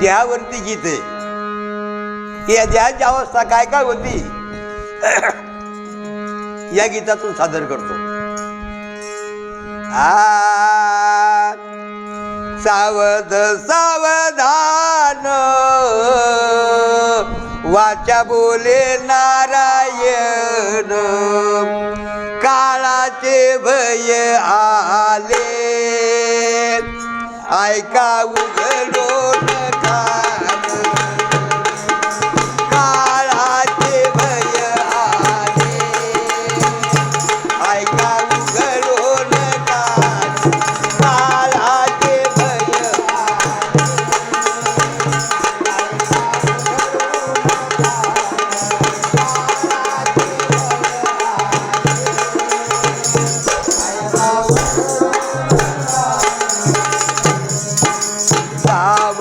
देहावरती गीत आहे. या देहाची अवस्था काय काय होती? या गीतातून सादर करतो. आ सावध सावधान वाचा बोले नारायण. ऐका उघडो का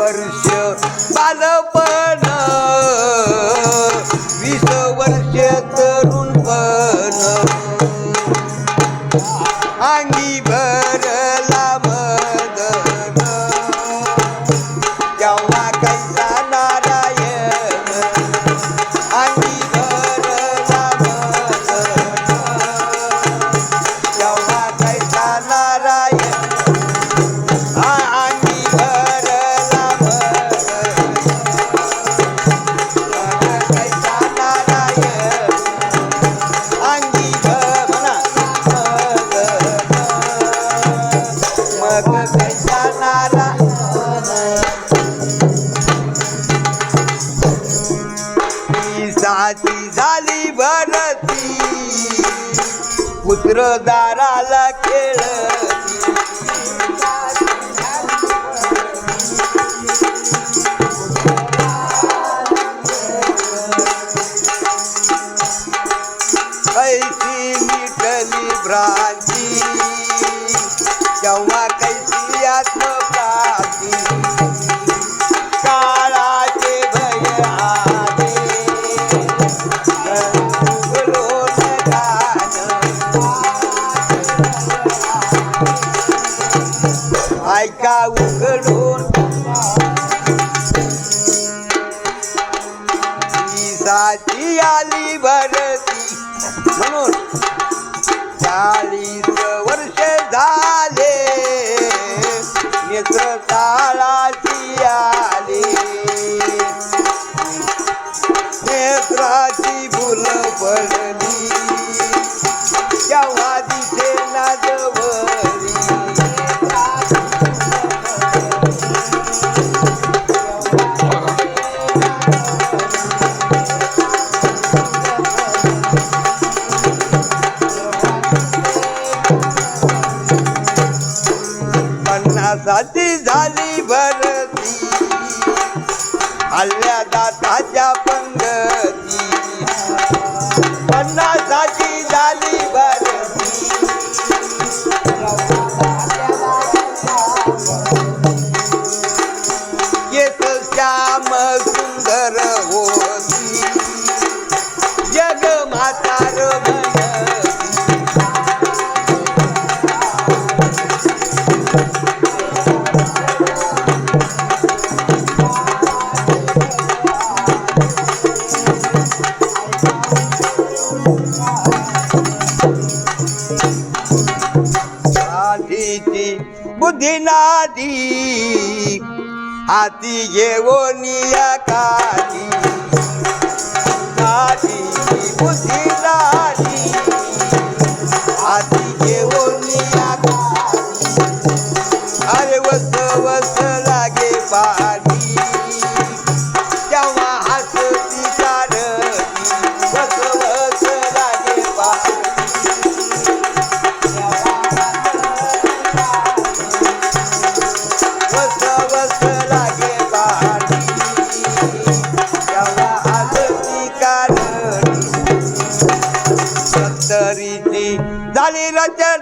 वर्ष बालपण. वीस वर्ष तरुणपण अंगी भरला मदन. तेव्हा कैसा Piroda. काळाची आली. नेत्राची भूल पडली. केव्हा दिसे ना हल्ल्या दाताच्या नादी हाती घेऊन या काठी. साधीची बुद्धी नादी हाती घेऊन या काठी. अरे वस वस लागे पाठी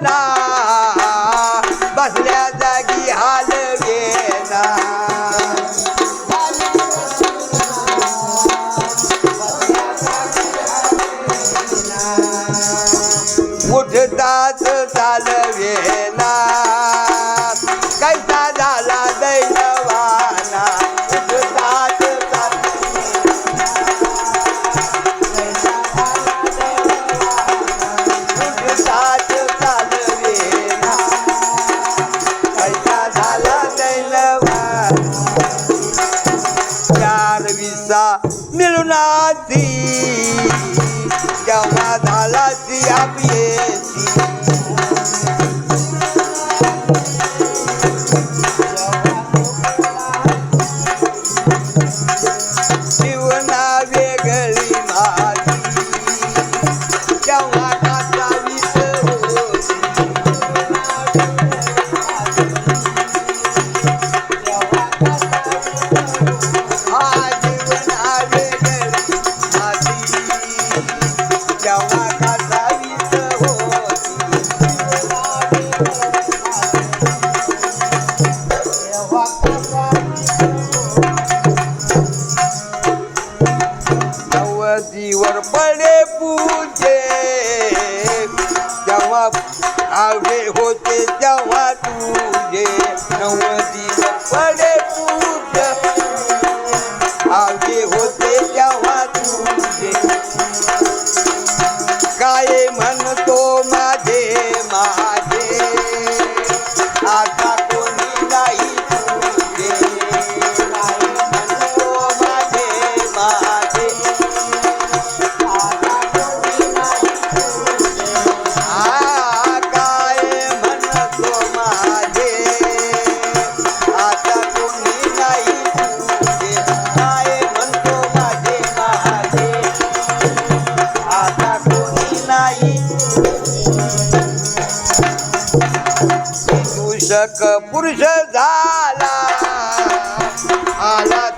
झाली कसा मिळूनाची तेव्हा झालाची आपली I Alat.